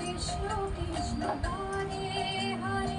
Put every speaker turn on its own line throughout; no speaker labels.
कृष्ण कृष्ण हरे हरे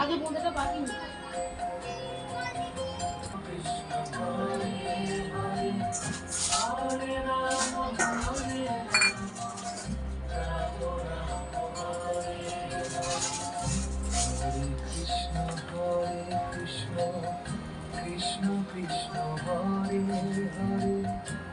আগে বোঁদাটা বাকি
Krishna Krishna Hare Hare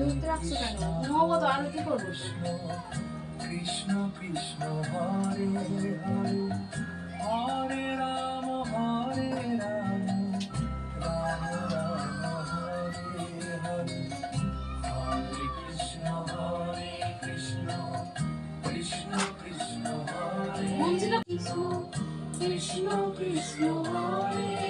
minute রাখছো কেন ঘুমাবো তো আর কি করবো
কৃষ্ণ কৃষ্ণ হরে হরে হরে রাম হরে রাম রাম রাম হরে হরে হরে কৃষ্ণ হরে কৃষ্ণ কৃষ্ণ কৃষ্ণ হরে কৃষ্ণ
কৃষ্ণ কৃষ্ণ হরে